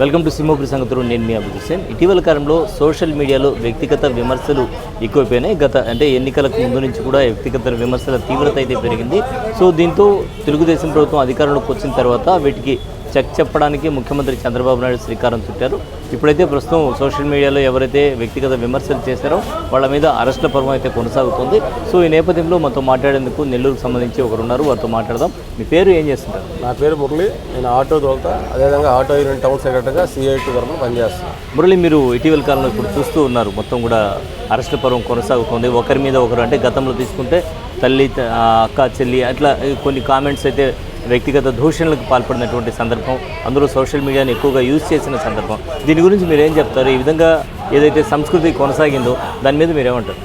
Welcome to Simhapuri సంగతులు. నేను మీ అభిజిత్ సేన్. ఇటీవల కాలంలో సోషల్ మీడియాలో వ్యక్తిగత విమర్శలు ఎక్కువైపోయినాయి. గత అంటే ఎన్నికలకు ముందు నుంచి కూడా వ్యక్తిగత విమర్శల తీవ్రత అయితే పెరిగింది. సో దీంతో తెలుగుదేశం ప్రభుత్వం అధికారంలోకి వచ్చిన తర్వాత వీటికి చెక్ చెప్పడానికి ముఖ్యమంత్రి చంద్రబాబు నాయుడు శ్రీకారం చుట్టారు. ఇప్పుడైతే ప్రస్తుతం సోషల్ మీడియాలో ఎవరైతే వ్యక్తిగత విమర్శలు చేశారో వాళ్ళ మీద అరెస్టుల పర్వం అయితే కొనసాగుతుంది. సో ఈ నేపథ్యంలో మనతో మాట్లాడేందుకు నెల్లూరుకు సంబంధించి ఒకరు ఉన్నారు. వారితో మాట్లాడదాం. మీ పేరు ఏం చేస్తుంటారు? నా పేరు మురళి. నేను ఆటో తోలుతా. అదేవిధంగా ఆటో యూనియన్ టౌన్ సెక్రటరీగా సిఐటి తరఫున పనిచేస్తాను మురళి మీరు ఇటీవల కాలంలో ఇప్పుడు చూస్తూ ఉన్నారు. మొత్తం కూడా అరెస్టుల పర్వం కొనసాగుతుంది. ఒకరి మీద ఒకరు అంటే గతంలో తీసుకుంటే తల్లి అక్క చెల్లి అట్లా కొన్ని కామెంట్స్ అయితే వ్యక్తిగత దూషణలకు పాల్పడినటువంటి సందర్భం అందరూ సోషల్ మీడియాని ఎక్కువగా యూజ్ చేసిన సందర్భం. దీని గురించి మీరు ఏం చెప్తారు? ఈ విధంగా ఏదైతే సంస్కృతి కొనసాగిందో దాని మీద మీరేమంటారు?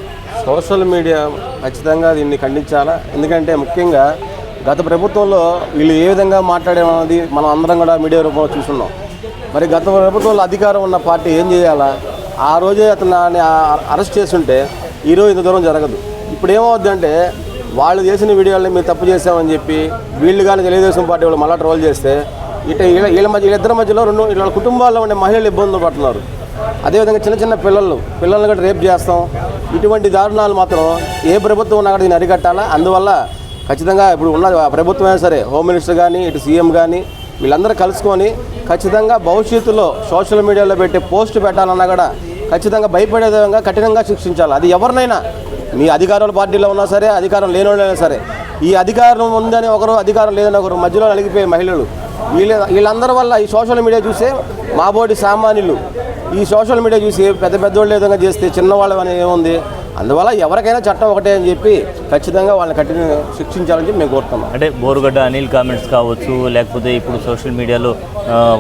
సోషల్ మీడియా ఖచ్చితంగా దీన్ని ఖండించాలా? ఎందుకంటే ముఖ్యంగా గత ప్రభుత్వంలో వీళ్ళు ఏ విధంగా మాట్లాడేమన్నది మనం అందరం కూడా మీడియా రూపంలో చూస్తున్నాం మరి గత ప్రభుత్వంలో అధికారం ఉన్న పార్టీ ఏం చేయాలా? ఆ రోజే అతను అరెస్ట్ చేస్తుంటే ఈరోజు ఇంత దూరం జరగదు. ఇప్పుడు ఏమవుద్దంటే వాళ్ళు చేసిన వీడియోలని మీరు తప్పు చేసామని చెప్పి వీళ్ళు కానీ తెలుగుదేశం పార్టీ వాళ్ళు మళ్ళీ ట్రోల్ చేస్తే ఇట వీళ్ళ వీళ్ళ మధ్య వీళ్ళిద్దరి మధ్యలో రెండు వీళ్ళ కుటుంబాల్లో ఉండే మహిళలు ఇబ్బందులు పడుతున్నారు. అదేవిధంగా చిన్న చిన్న పిల్లలు పిల్లల్ని కూడా రేపు చేస్తాం. ఇటువంటి దారుణాలు మాత్రం ఏ ప్రభుత్వం ఉన్నా కూడా దీన్ని అరికట్టాలా? అందువల్ల ఖచ్చితంగా ఇప్పుడు ఉన్న ప్రభుత్వమైనా సరే హోమ్ మినిస్టర్ కానీ ఇటు సీఎం కానీ వీళ్ళందరూ కలుసుకొని ఖచ్చితంగా భవిష్యత్తులో సోషల్ మీడియాలో పెట్టే పోస్ట్ పెట్టాలన్నా కూడా ఖచ్చితంగా భయపడే విధంగా కఠినంగా శిక్షించాలి. అది ఎవరినైనా మీ అధికారుల పార్టీలో ఉన్నా సరే అధికారం లేని వాళ్ళైనా సరే ఈ అధికారం ఉందని ఒకరు అధికారం లేదని ఒకరు మధ్యలో నలిగిపోయే మహిళలు. వీళ్ళ వీళ్ళందరి వల్ల ఈ సోషల్ మీడియా చూసే మాబోటి సామాన్యులు ఈ సోషల్ మీడియా చూసి పెద్ద పెద్దోళ్ళు ఏ విధంగా చేస్తే చిన్నవాళ్ళు అనేది ఏముంది అందువల్ల ఎవరికైనా చట్టం ఒకటే అని చెప్పి ఖచ్చితంగా వాళ్ళని కఠిన శిక్షించాలని చెప్పి మేము కోరుతున్నాం. అంటే బోరుగడ్డ అనిల్ కామెంట్స్ కావచ్చు లేకపోతే ఇప్పుడు సోషల్ మీడియాలో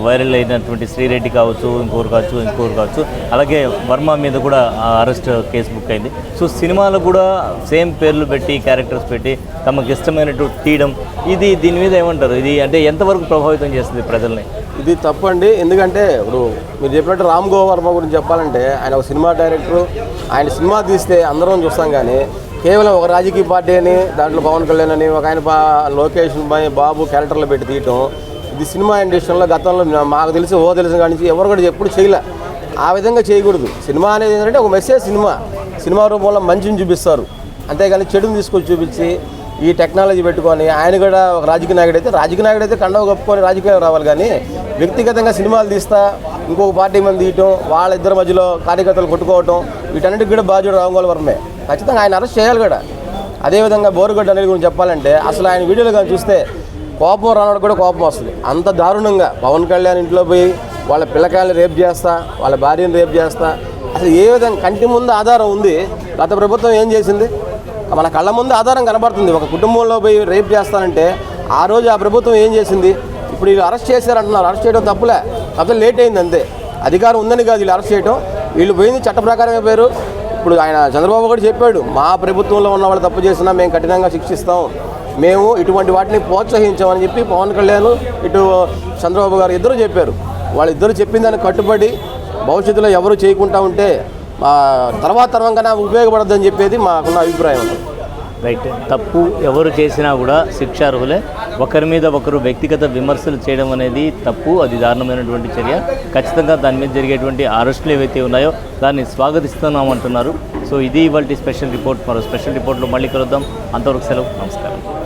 వైరల్ అయినటువంటి శ్రీరెడ్డి కావచ్చు ఇంకోరు కావచ్చు ఇంకోరు కావచ్చు. అలాగే వర్మ మీద కూడా అరెస్ట్ కేసు బుక్ అయింది. సో సినిమాలో కూడా సేమ్ పేర్లు పెట్టి క్యారెక్టర్స్ పెట్టి తమకు ఇష్టమైనట్టు తీయడం ఇది దీని మీద ఏమంటారు? ఇది అంటే ఎంతవరకు ప్రభావితం చేస్తుంది ప్రజల్ని? ఇది తప్పండి ఎందుకంటే ఇప్పుడు మీరు చెప్పినట్టు రామ్ గోపాల్ వర్మ గురించి చెప్పాలంటే ఆయన ఒక సినిమా డైరెక్టర్ ఆయన సినిమా తీస్తే అందరం చూస్తాం కానీ కేవలం ఒక రాజకీయ పార్టీ అని దాంట్లో పవన్ కళ్యాణ్ అని ఒక ఆయన బా లోకేష్ బాబు క్యారెక్టర్లు పెట్టి తీయటం. ఇది సినిమా ఇండస్ట్రీలో గతంలో మాకు తెలిసి ఓ తెలిసిన కాడి నుంచి ఎవరు కూడా ఎప్పుడు చేయలే. ఆ విధంగా చేయకూడదు. సినిమా అనేది ఏంటంటే ఒక మెసేజ్ సినిమా. సినిమా రూపంలో మంచిని చూపిస్తారు. అంతేగాని చెడుని తీసుకొచ్చి చూపించి ఈ టెక్నాలజీ పెట్టుకొని ఆయన కూడా ఒక రాజకీయ నాయకుడు అయితే రాజకీయ నాయకుడు అయితే కండవ కప్పుకొని రాజకీయాలు రావాలి కానీ వ్యక్తిగతంగా సినిమాలు తీస్తా ఇంకొక పార్టీ మంది తీయటం వాళ్ళిద్దరి మధ్యలో కార్యకర్తలు కొట్టుకోవటం వీటన్నిటికి కూడా బాధ్యుడు రామగోళ వర్మే. ఖచ్చితంగా ఆయన అరెస్ట్ చేయాలి కూడా. అదేవిధంగా బోరుగడ్డ అనేది గురించి చెప్పాలంటే అసలు ఆయన వీడియోలు కానీ చూస్తే కోపం రావడం కూడా కోపం వస్తుంది. అంత దారుణంగా పవన్ కళ్యాణ్ ఇంట్లో పోయి వాళ్ళ పిల్లకాయలు రేపు చేస్తా వాళ్ళ భార్యను రేపు చేస్తా. అసలు ఏ విధంగా కంటి ముందు ఆధారం ఉంది? గత ప్రభుత్వం ఏం చేసింది? మన కళ్ళ ముందు ఆధారం కనబడుతుంది. ఒక కుటుంబంలో పోయి రేప్ చేస్తానంటే ఆ రోజు ఆ ప్రభుత్వం ఏం చేసింది? ఇప్పుడు వీళ్ళు అరెస్ట్ చేశారంటున్నారు. అరెస్ట్ చేయడం తప్పులే. కాకపోతే లేట్ అయింది అంతే. అధికారం ఉందని కాదు వీళ్ళు అరెస్ట్ చేయడం వీళ్ళు పోయింది చట్ట ప్రకారమే పేరు. ఇప్పుడు ఆయన చంద్రబాబు కూడా చెప్పాడు మా ప్రభుత్వంలో ఉన్న వాళ్ళు తప్పు చేసినా మేము కఠినంగా శిక్షిస్తాం. మేము ఇటువంటి వాటిని ప్రోత్సహించామని చెప్పి పవన్ కళ్యాణ్ ఇటు చంద్రబాబు గారు ఇద్దరు చెప్పారు. వాళ్ళిద్దరు చెప్పిన దానికి కట్టుబడి భవిష్యత్తులో ఎవరు చేయకుండా ఉంటే మా తర్వాత తరంగా ఉపయోగపడద్దని చెప్పేది మాకున్న అభిప్రాయం. రైట్. తప్పు ఎవరు చేసినా కూడా శిక్షార్హులే. ఒకరి మీద ఒకరు వ్యక్తిగత విమర్శలు చేయడం అనేది తప్పు అది దారుణమైనటువంటి చర్య. ఖచ్చితంగా దాని మీద జరిగేటువంటి అరెస్టులు ఏవైతే ఉన్నాయో దాన్ని స్వాగతిస్తున్నామంటున్నారు. సో ఇది ఇవాళ స్పెషల్ రిపోర్ట్. మరో స్పెషల్ రిపోర్ట్లో మళ్ళీ కలుద్దాం. అంతవరకు సెలవు. నమస్కారం.